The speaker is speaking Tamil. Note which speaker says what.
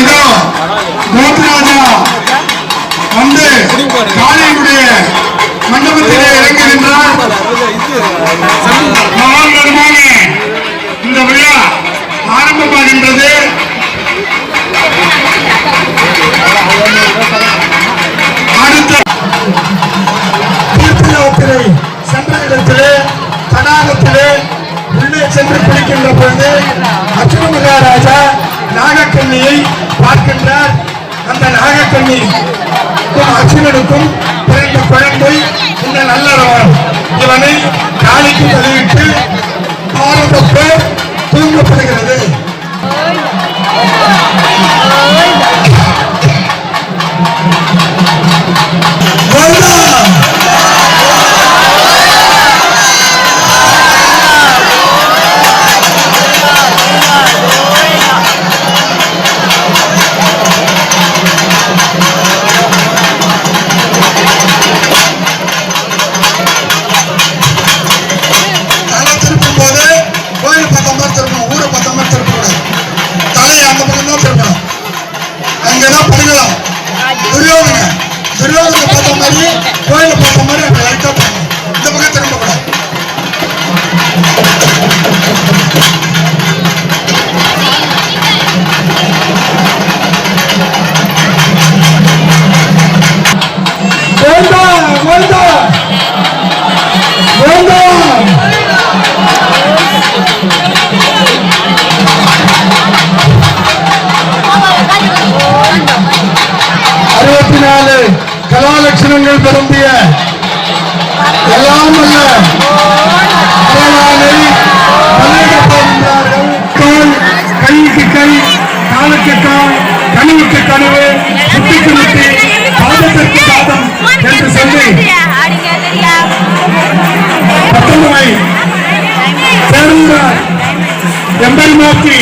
Speaker 1: இதோ கோத்ராஜா வந்து காலையுடைய மண்டபத்திலே இறங்குகின்றார் மகான் இந்த விழா ஆரம்பமாகின்றது. நாகக்கண்ணி அச்சுரனுக்கும் பிறந்த குழந்தை இந்த நல்லறவன் இவனை காலிக்கு பதிவிட்டு பாரதப்ப tomaría, ¿cuál lo? லட்சணங்கள் பொருந்திய எல்லாம் அல்ல கால் கைக்கு கை காலுக்கு கால் கனிவுக்கு கனவு முட்டிக்கு முட்டி பாதத்திற்கு பாதம் என்று சொல்லி பத்தொன்பதை சேர்ந்த எம்பெருமாக்கி